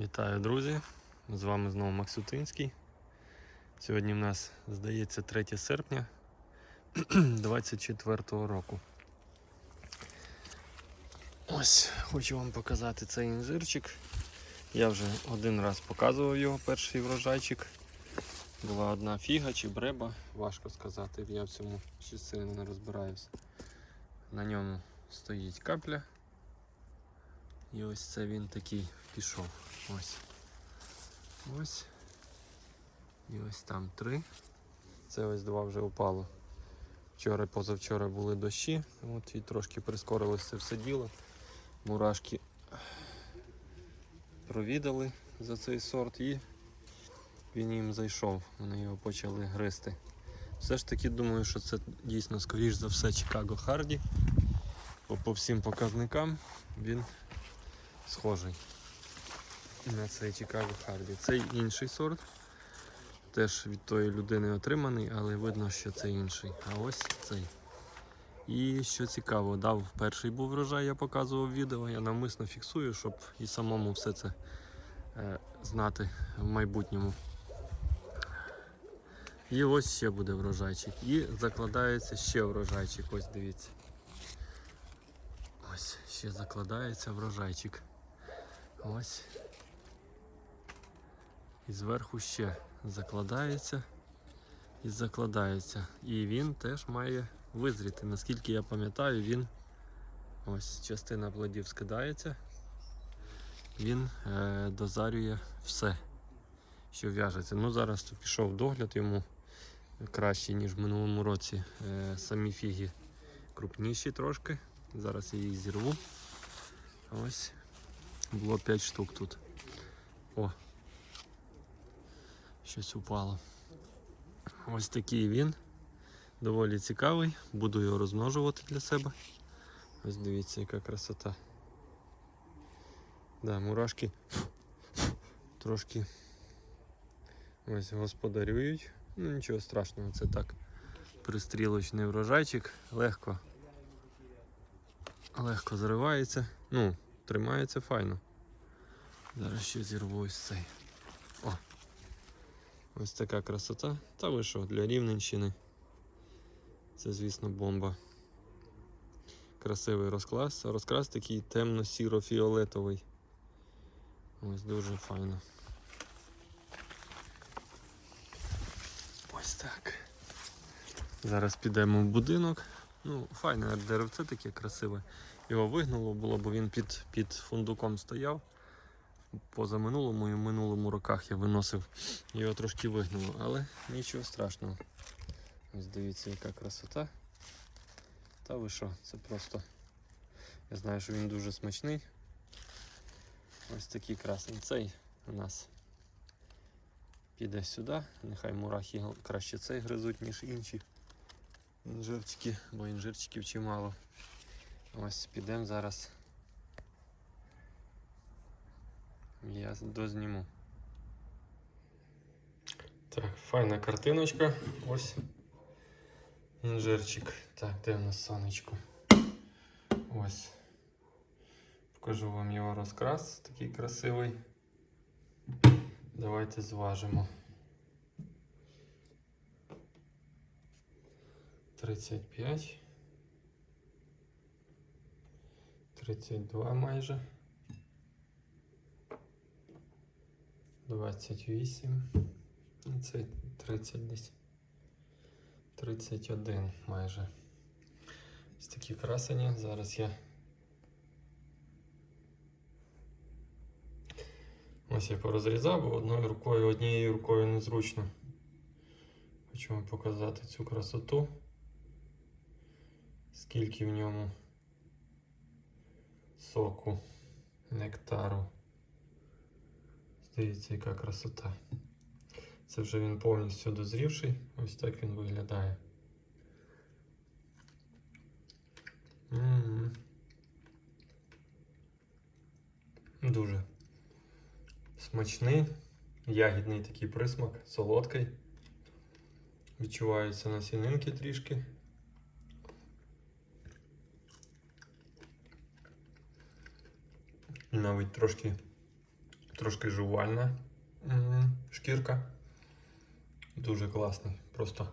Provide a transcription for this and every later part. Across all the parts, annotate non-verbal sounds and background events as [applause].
Вітаю, друзі! З вами знову Максютинський. Сьогодні в нас, здається, 3 серпня [clears throat] 24 року. Ось хочу вам показати цей інжирчик. Я вже один раз показував його перший врожайчик. Була одна фіга чи бреба, важко сказати, я в цьому ще сильно не розбираюся. На ньому стоїть капля. І ось це він такий пішов. Ось. Ось. І ось там три. Це ось два вже упало. Вчора, позавчора були дощі, от і трошки прискорилось це все діло. Мурашки провідали за цей сорт і він їм зайшов. Вони його почали гризти. Все ж таки думаю, що це дійсно, скоріш за все, Чикаго Харді. Бо по всім показникам він схожий на цей Чикаго Харді. Цей інший сорт. Теж від тої людини отриманий, але видно, що це інший. А ось цей. І що цікаво, дав перший був врожай, я показував відео. Я навмисно фіксую, щоб і самому все це е, знати в майбутньому. І ось ще буде врожайчик. І закладається ще врожайчик. Ось дивіться. Ось ще закладається врожайчик. Ось. І зверху ще закладається і закладається. І він теж має визріти. Наскільки я пам'ятаю, він ось частина плодів скидається. Він е, дозарює все, що в'яжеться. Ну зараз тут пішов догляд йому кращий, ніж в минулому році. Е, самі фіги крупніші трошки. Зараз я її зірву. Ось. Було 5 штук тут. О. Щось упало. Ось такий він. Доволі цікавий. Буду його розмножувати для себе. Ось дивіться, яка красота. Да, мурашки трошки ось господарюють. Ну нічого страшного, це так. Пристрілочний врожайчик, легко. Легко зривається. Ну, тримається файно. Зараз ще зірву ось цей. О! Ось така красота. Та ви що, для Рівненщини. Це, звісно, бомба. Красивий розклас. Розкрас такий темно-сіро-фіолетовий. Ось дуже файно. Ось так. Зараз підемо в будинок. Ну, файне деревце таке красиве. Його вигнуло було, бо він під, під фундуком стояв. Поза минулому і минулому роках я виносив, його трошки вигнуло, але нічого страшного. Ось дивіться, яка красота. Та ви що, це просто. Я знаю, що він дуже смачний. Ось такий красний. Цей у нас піде сюди. Нехай мурахи краще цей гризуть, ніж інші інжирчики, бо інжирчиків чимало. Ось підемо зараз. Я дозніму. Так, файна картиночка. Ось інжирчик. Так, де в нас сонечко? Ось. Покажу вам його розкрас, такий красивий. Давайте зважимо. 35. 32 майже. 28. І це 30 десь. 31 майже. Ось такі красені. Зараз я. Ось я порозрізав, бо одною рукою, однією рукою незручно. Хочу вам показати цю красоту. Скільки в ньому соку, нектару. Дивіться, яка красота. Це вже він повністю дозрівший. Ось так він виглядає. Дуже смачний, ягідний такий присмак, солодкий. Відчуваються насінинки трішки. Навіть трошки трошки жувальна шкірка. Дуже класний. Просто.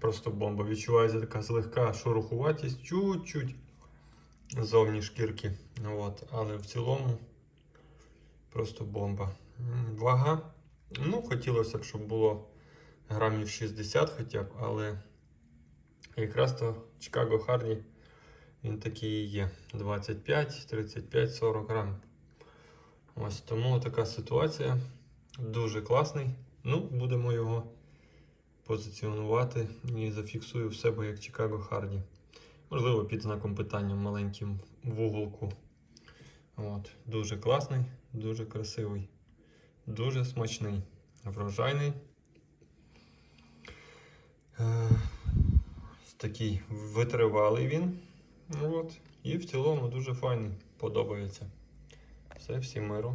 Просто бомба. Відчувається така злегка шорохуватість, чуть-чуть зовні шкірки. От. Але в цілому просто бомба. Вага. Ну, хотілося б, щоб було грамів 60 хоча б, але якраз то Чикаго Харді він такий є. 25, 35, 40 грам. Ось тому така ситуація. Дуже класний. Ну, будемо його позиціонувати і зафіксую в себе як Чикаго Харді. Можливо, під знаком питання маленьким в уголку. От. Дуже класний, дуже красивий, дуже смачний, врожайний. Е, такий витривалий він. От. І в цілому дуже файний. Подобається. Все, всім миру.